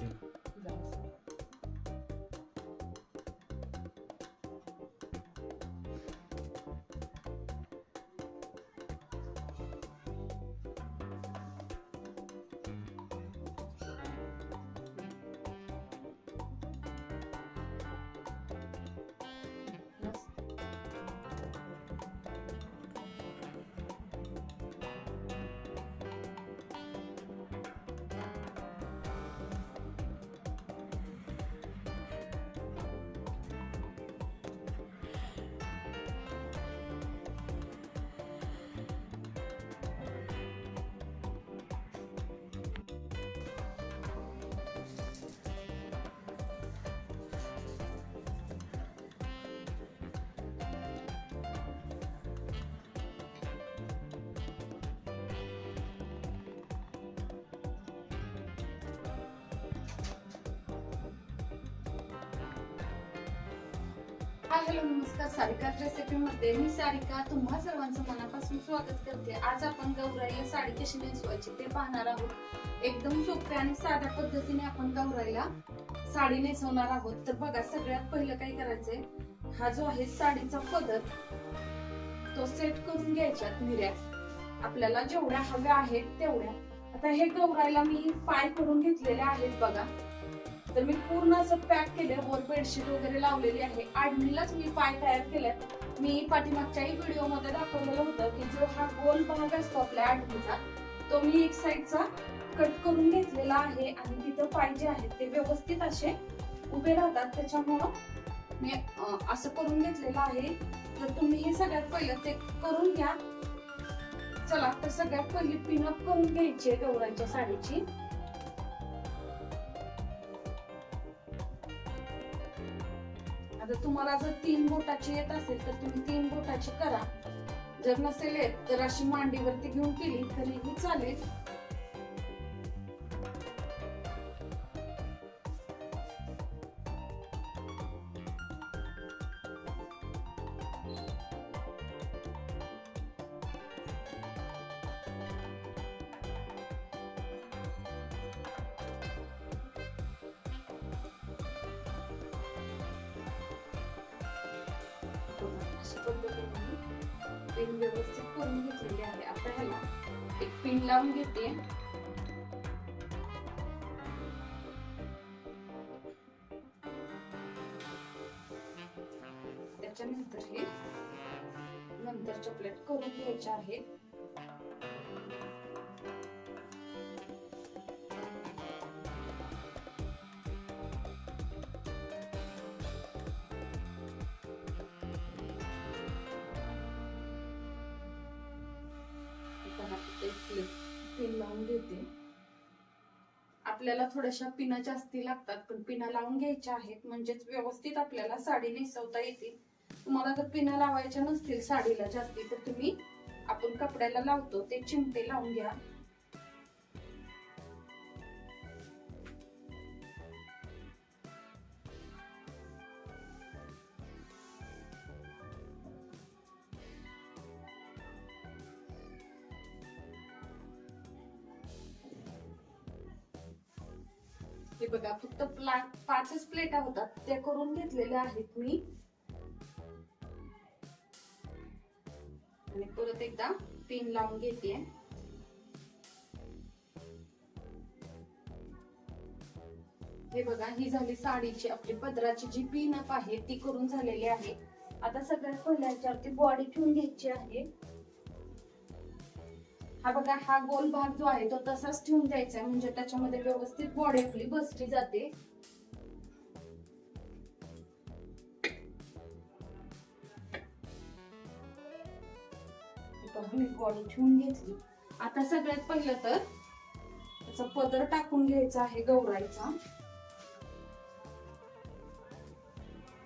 Дякую. Hi hello नमस्कार. Sarika recipe मध्ये मी सारिका तुम्हा सर्वांचं मनापासून स्वागत करते. आज आपण गौराईला साडी कशी नेसवायची ते पाहणार आहोत. एकदम सोप्या आणि साध्या पद्धतीने आपण गौराईला साडी नेसवणार आहोत. तर बघा सगळ्यात पहिलं काय करायचंय? हा जो आहे साडीचा पदर तो सेट करून घ्यायच्यात निर्यात. आपल्याला जेवढ्या हव्या आहेत तेवढ्या. आता हे गौराईला मी पाय करून घेतलेले आहेत बघा. तर मी पूर्ण असं पॅक केले वर बेडशीट वगैरे लावलेली आहे. आडणीलाच मी पाय तयार केलाय मी पाठीमागच्याही व्हिडिओमध्ये दाखवलेलं होतं की जो हा गोल भाग असतो आपल्या आडणीचा तो मी एक साईडचा कट करून घेतलेला आहे आणि तिथं पाय जे आहेत ते व्यवस्थित असे उभे राहतात. त्याच्यामुळं मी असं करून घेतलेलं आहे. तर तुम्ही हे सगळ्यात पहिलं ते करून घ्या. चला तर सगळ्यात पहिली पिनअप करून घ्यायची आहे गौरांच्या साडीची. जर तुम्हाला जर तीन बोटाची येत असेल तर तुम्ही तीन बोटाची करा. जर नसेल येत तर अशी मांडीवरती घेऊन केली तरीही चालेल. त्याच्यानंतर हे नंतरच्या प्लेट करून घ्यायच्या आहेत पिन लावून घेते. आपल्याला थोड्याशा पिना जास्ती लागतात पण पिना लावून घ्यायच्या आहेत म्हणजेच व्यवस्थित आपल्याला साडी नेसवता येतील. तुम्हाला जर पिना लावायच्या नसतील साडीला जास्ती तर तुम्ही आपण कपड्याला लावतो. ते चिमटे लावून घ्या. हे बघा फक्त पाचच प्लेटा होतात. त्या करून घेतलेल्या आहेत मी. पिन लावून घेते. हे बघा ही झाली साडीची आपली पदराची जी पिन अप आहे ती करून झालेली आहे. आता सगळ्यात पहिल्या याच्यावरती बॉडी ठेवून घ्यायची आहे. हा बघा हा गोल भाग जो आहे तो तसाच ठेवून द्यायचा आहे. म्हणजे त्याच्यामध्ये व्यवस्थित बॉडी आपली बसली जाते. मी बॉडी ठेवून घेतली. आता सगळ्यात पहिलं तर त्याचा पदर टाकून घ्यायचा आहे गौरायचा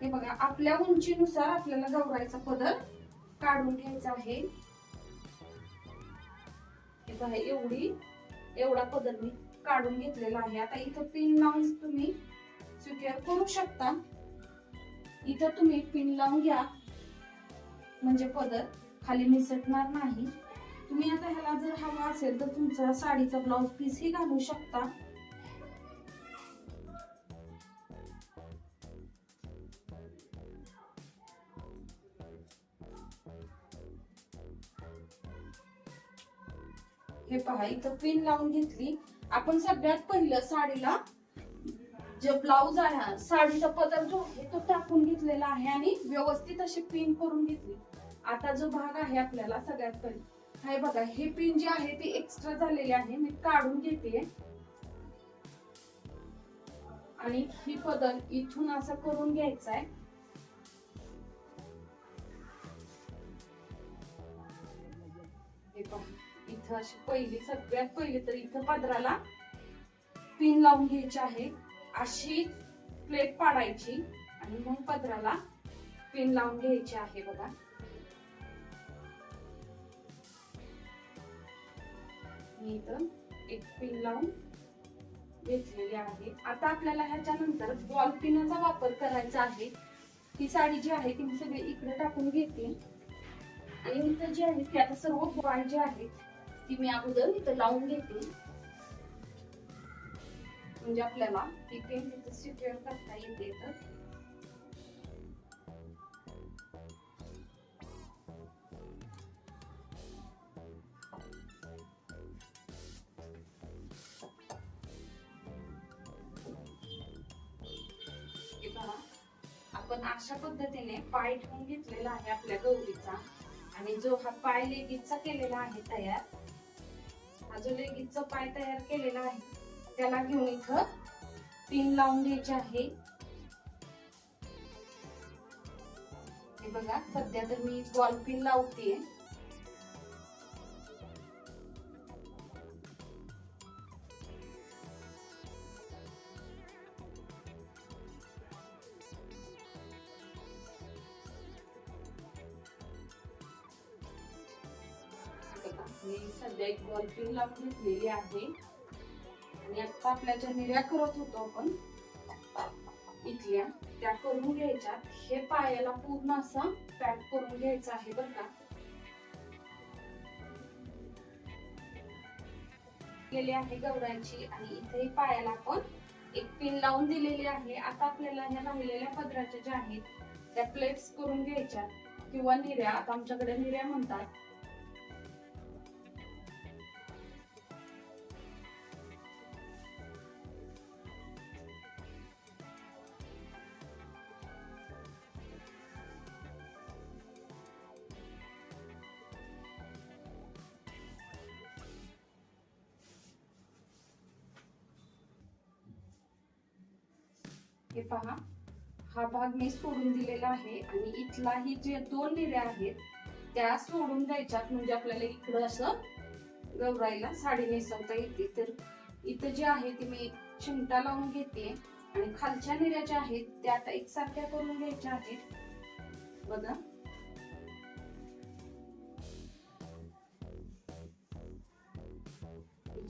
हे बघा आपल्या उंचीनुसार आपल्याला गौरायचा पदर काढून घ्यायचा आहे. हे बघा एवढी एवढा पदर मी काढून घेतलेला आहे. आता इथं पिन लावून तुम्ही सिक्युअर करू शकता. इथं तुम्ही पिन लावून घ्या. म्हणजे पदर. खाली निसटणार नाही. तुम्ही आता ह्याला जर हवा असेल तर तुमचा साडीचा ब्लाउज पीस ही घालू शकता. हे पहा इथं पिन लावून घेतली. आपण सगळ्यात पहिलं साडीला जे ब्लाऊज आहे साडीचा पदर जो आहे तो टाकून घेतलेला आहे आणि व्यवस्थित अशी पिन करून घेतली. आता जो भाग आहे आपल्याला सगळ्यात पहिले. हाय बघा हे पिन जे आहे ते एक्स्ट्रा झालेले आहे. मी काढून घेते आणि ही पदर इथून असं करून घ्यायचा आहे इथं अशी पहिली सगळ्यात पहिली तर इथं पदराला पिन लावून घ्यायची आहे. अशी प्लेट पाडायची आणि मग पदराला पिन लावून घ्यायची आहे बघा. मी इथं एक पिन लावून घेतलेली आहे. आता आपल्याला ह्याच्यानंतर बॉल पिनाचा वापर करायचा आहे. ही साडी जी आहे ती मी सगळी इकडे टाकून घेते. आणि इथं जी आहे ती आता सर्व बॉल जी आहे ती मी अगोदर इथं लावून घेते. म्हणजे आपल्याला ती पेन तिथं सिक्युअर करता येते. तर आपण अशा पद्धतीने पाय ठेवून घेतलेला आहे आपल्या गौरीचा. आणि जो हा पाय लेगीचा केलेला आहे तयार हा जो लेगीचा पाय तयार केलेला आहे त्याला घेऊन इथं पिन लावून घ्यायचे आहे. हे बघा सध्या तर मी बॉल पिन लावतीये. मी सध्या एक बॉल लावून घेतलेली आहे. आणि आता आपल्याच्या निर्या करत होतो आपण. इथल्या त्या करून घ्यायच्या. हे पायाला पूर्ण असं पॅक करून घ्यायचं आहे बरं का. आहे गवरायची आणि इथे पायाला आपण एक पिन लावून दिलेली आहे. आता आपल्याला ह्या राहिलेल्या पदराच्या ज्या आहेत त्या प्लेट्स करून घ्यायच्या. किंवा निर्या आता आमच्याकडे निर्या म्हणतात. हे पहा. हा भाग मी सोडून दिलेला आहे आणि इथलाही जे दोन निऱ्या आहेत त्या सोडून द्यायच्यात. म्हणजे आपल्याला इकडं असं गवराईला साडी नेसवता येते. तर इथं जे आहे ते मी चिमटा लावून घेते. आणि खालच्या निऱ्या ज्या आहेत त्या आता एकसारख्या करून घ्यायच्या आहेत. बघा.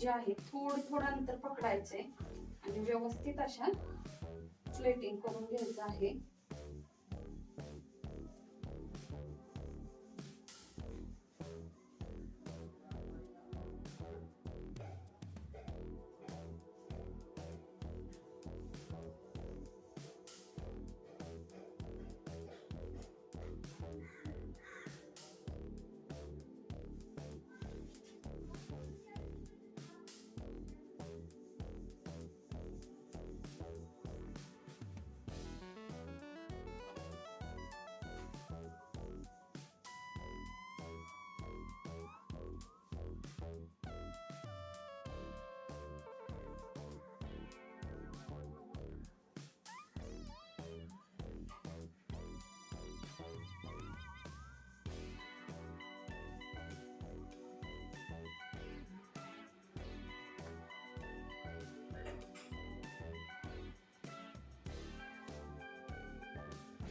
जे आहे थोडं थोडं अंतर पकडायचंय. आणि व्यवस्थित अशा प्लेटिंग करून घ्यायचं आहे.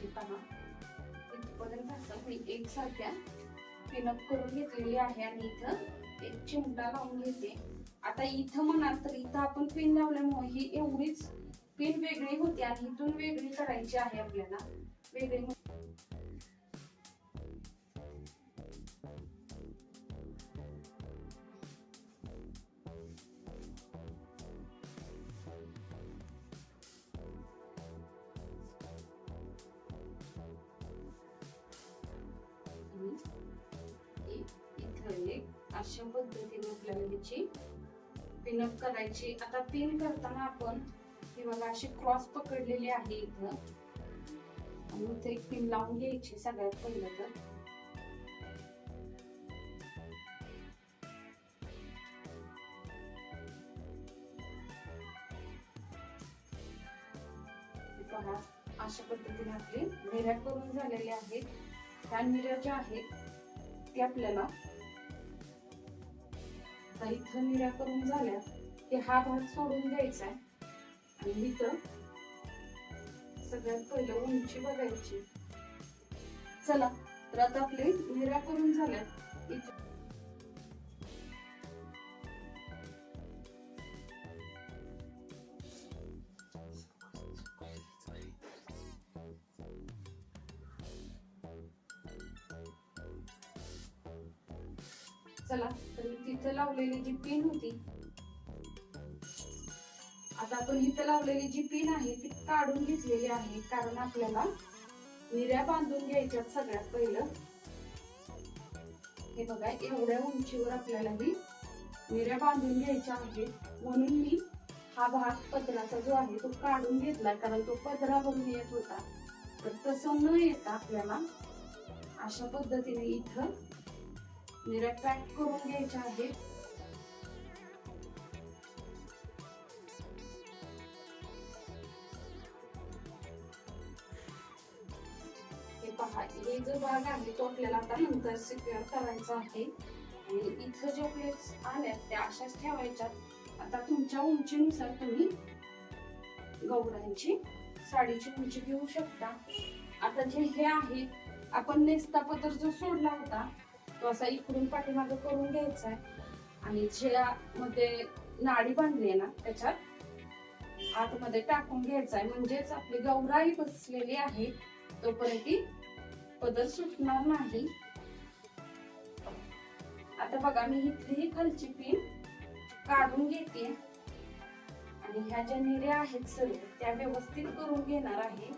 हे पहा इथपर्यंत असतात मी एकसारख्या पिनअप करून घेतलेली आहे आणि इथं एक चिमटा लावून घेते. आता इथं म्हणाल तर इथं आपण पिन लावल्यामुळे ही एवढीच पिन वेगळी होती आणि इथून वेगळी करायची आहे आपल्याला. वेगळी अशा पद्धतीने आपल्याला त्याची पिनअप करायची. आता पिन करताना आपण ही बघा अशी क्रॉस पकडलेली आहे इथं. आणि इथे एक पिन लावून घ्यायची सगळ्यात पहिलं तर. अशा पद्धतीने आपली निर्या करून झालेली आहेत त्या निर्या ज्या आहेत ते आपल्याला आता इथं निरा करून झाल्या. की हा भाग सोडून द्यायचा आहे आणि इथं सगळ्यात पहिलं उंची बघायची. चला तर आता आपले निरा करून झाल्या. इथं चला. तर तिथं लावलेली जी पिन होती. आता आपण इथं लावलेली जी पिन आहे ती काढून घेतलेली आहे. कारण आपल्याला निर्या बांधून घ्यायच्यात सगळ्यात पहिलं. हे बघा एवढ्या उंचीवर आपल्याला ही निर्या बांधून घ्यायच्या आहेत. म्हणून मी हा भाग पदराचा जो आहे तो काढून घेतला कारण तो पदरावरून येत होता. तर तसं न येता आपल्याला अशा पद्धतीने इथं निऱ्या पॅक करून घ्यायच्या आहेत हे पहा हे जो भाग आहे तो आपल्याला आता नंतर सिक्युअर करायचा आहे आणि इथं ज्या प्लेट्स आल्यात त्या अशाच ठेवायच्या आता तुमच्या उंचीनुसार तुम्ही गौरांची साडीची उंची घेऊ शकता आता जे हे आहे आपण नेस्ता पदर जो सोडला होता तो असा इकडून पाठीमागे करून घ्यायचा आहे. आणि ज्या मध्ये नाडी बांधली आहे ना त्याच्यात आतमध्ये टाकून घ्यायचा आहे. म्हणजेच आपली गौराई बसलेली आहे. तोपर्यंत ती पदर सुटणार नाही. आता बघा मी इथली खालची पिन काढून घेते. आणि ह्या ज्या निऱ्या आहेत सर्व त्या व्यवस्थित करून घेणार आहे.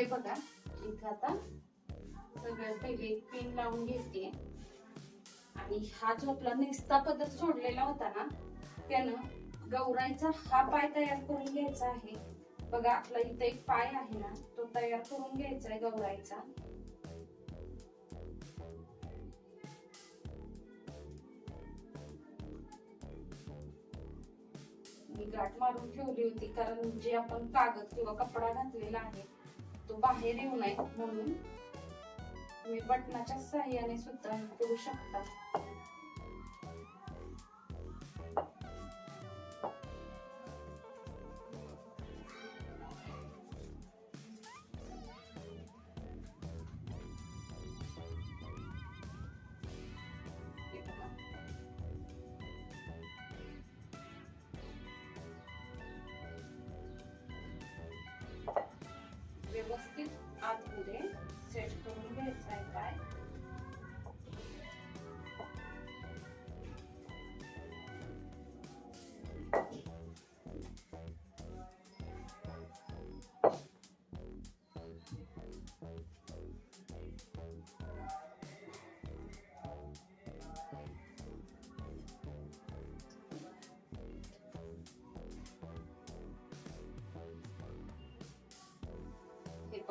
हे बघा इथं आता सगळ्यात पहिले एक पिन लावून घेते. आणि हा जो आपला निस्ता पदर सोडलेला होता ना त्यानं गौराईचा हा पाय तयार करून घ्यायचा आहे. बघा आपला इथं एक पाय आहे ना तो तयार करून घ्यायचा आहे गौराईचा. मी गाठ मारून ठेवली होती कारण जे आपण कागद किंवा कपडा घातलेला आहे तो बाहेर येऊ नये म्हणून तुम्ही बटनाच्या साह्याने सुद्धा करू शकता.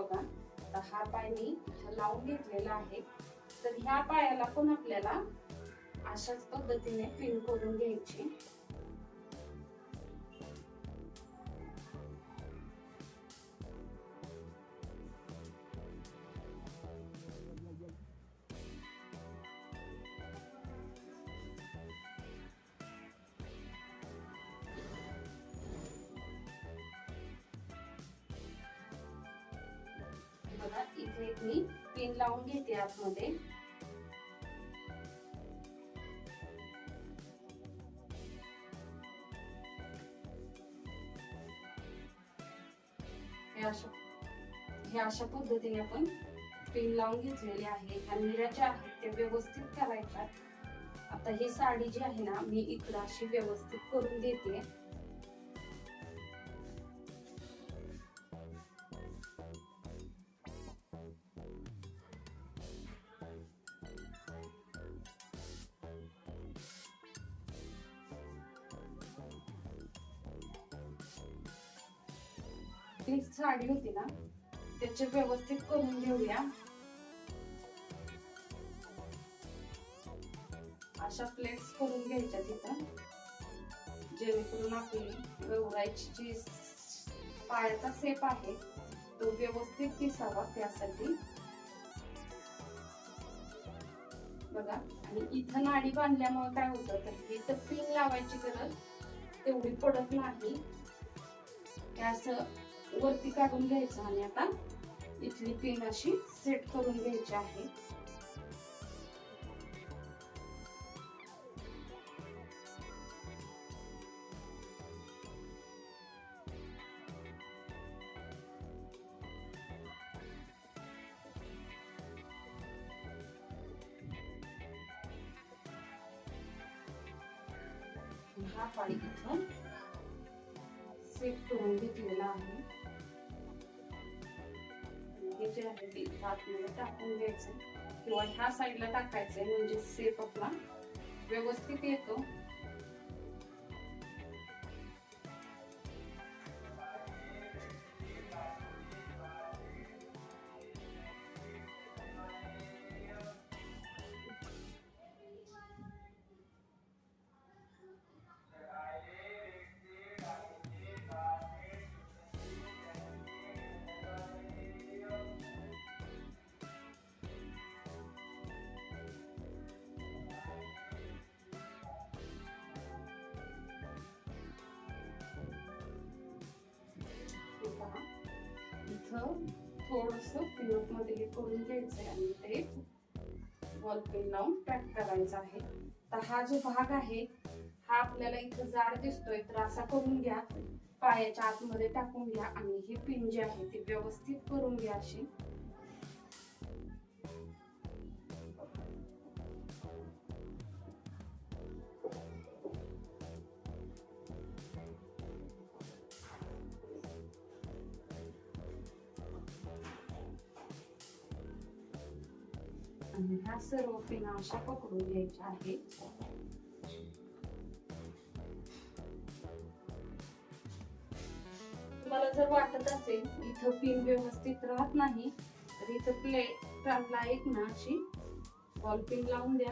बघा. आता हा पाय मी लावून घेतलेला आहे. तर ह्या पायाला पण आपल्याला अशाच पद्धतीने पिन करून घ्यायची. आतमध्ये हे अशा हे अशा पद्धतीने आपण पिन लावून घेतलेले आहे. ह्या निऱ्या ज्या आहेत त्या व्यवस्थित करायच्या आता ही साडी जी आहे ना मी इकडं अशी व्यवस्थित करून देते. व्यवस्थित करून घेऊया. अशा प्लेट्स करून घ्यायच्या तिथं. जेणेकरून आपली गवरायची जी पायाचा सेप आहे तो व्यवस्थित दिसावा त्यासाठी. बघा आणि इथं नाडी बांधल्यामुळे काय होतं तर इथं पिन लावायची गरज तेवढी पडत नाही. असं वरती काढून घ्यायचं आणि आता इथली पिन अशी सेट करून घ्यायची आहे. हा पाणी इथून सेट करून घेतलेला आहे. हे जे आहे ते इथं आतमध्ये टाकून घ्यायचं. किंवा ह्या साईडला टाकायचं म्हणजे सेफ आपला व्यवस्थित येतो. इथं थोडंसं पिनअप हे करून घ्यायचंय आणि ते बॉल पेन लावून पॅक करायचं आहे. तर हा जो भाग आहे हा आपल्याला इथं जाड दिसतोय तर असा करून घ्या. पायाच्या आतमध्ये टाकून घ्या आणि ही पिन जी आहे ती व्यवस्थित करून घ्या अशी सर्व पिना अशा पकडून घ्यायच्या आहेत तुम्हाला जर वाटत असेल इथं पिन व्यवस्थित राहत नाही तर इथं प्लेटला एक ना अशी बॉल पिन लावून द्या.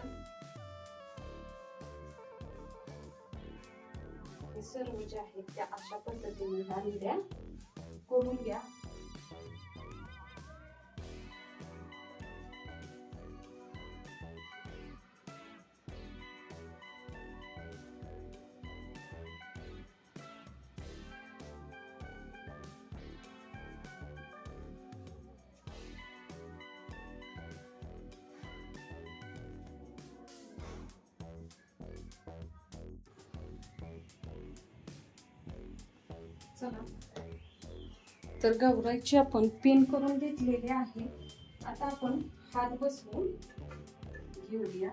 हे सर्व जे आहेत त्या अशा पद्धतीने ह्या द्या. करून घ्या. चला. तर गौराईची आपण पिन करून घेतलेली आहे. आता आपण हात बसवून घेऊया.